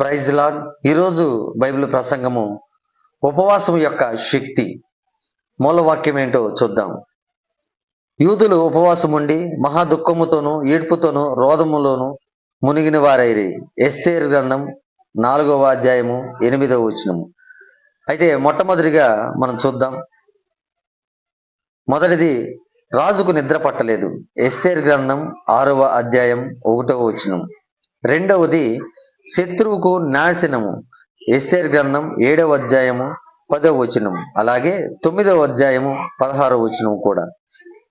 Praise Lord. ఈరోజు Bible ప్రసంగము ఉపవాసం యొక్క శక్తి. మూల వాక్యం ఏంటో చూద్దాం. యూదులు ఉపవాసం ఉండి మహా దుఃఖముతోనూ ఏడ్పుతోనూ రోధములోను మునిగిన వారైరి. ఎస్తేర్ గ్రంథం నాలుగవ అధ్యాయము ఎనిమిదవ వచనము. అయితే మొట్టమొదటిగా మనం చూద్దాం. మొదటిది రాజుకు నిద్ర పట్టలేదు. ఎస్తేర్ గ్రంథం ఆరవ అధ్యాయం ఒకటవ వచనం రెండవది శత్రువుకు నాశనము. ఎస్టేర్ గ్రంథం ఏడవ అధ్యాయము పదవ వచనం అలాగే తొమ్మిదవ అధ్యాయము పదహారవ వచనం కూడా.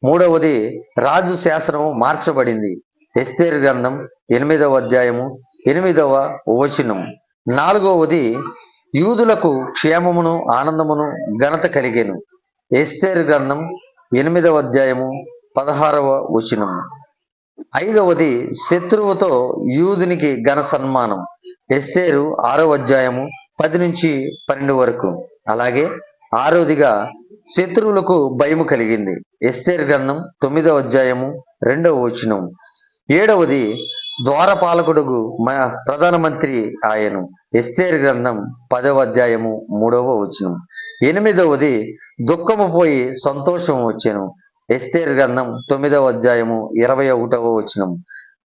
మూడవది రాజు శాసనము మార్చబడింది. ఎస్తేర్ గ్రంథం ఎనిమిదవ అధ్యాయము ఎనిమిదవ వచనం నాలుగవది యూదులకు క్షేమమును ఆనందమును ఘనత కలిగేను. ఎస్తేర్ గ్రంథం ఎనిమిదవ అధ్యాయము పదహారవ వచనము. ఐదవది శత్రువుతో యూదునికి ఘన సన్మానం. ఎస్తేరు ఆరో అధ్యాయము పది నుంచి పన్నెండు వరకు. అలాగే ఆరవదిగా శత్రువులకు భయము కలిగింది. ఎస్తేర్ గ్రంథం తొమ్మిదవ అధ్యాయము రెండవ వచనం. ఏడవది ద్వారపాలకుడుగు మ ప్రధానమంత్రి ఆయను. ఎస్తేర్ గ్రంథం పదవ అధ్యాయము మూడవ వచనం. ఎనిమిదవది దుఃఖము పోయి సంతోషం వచ్చాను. ఎస్తేర్ గ్రంథం తొమ్మిదవ అధ్యాయము ఇరవై ఒకటవ వచనం.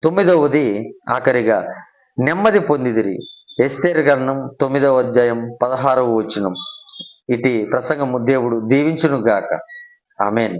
తొమ్మిదవది ఆఖరిగా నెమ్మది పొందిదిరి. ఎస్తేర్ గ్రంథం తొమ్మిదవ అధ్యాయం పదహారవ వచనం. ఇటు ప్రసంగము దేవుడు దీవించును గాక ఆమెన్.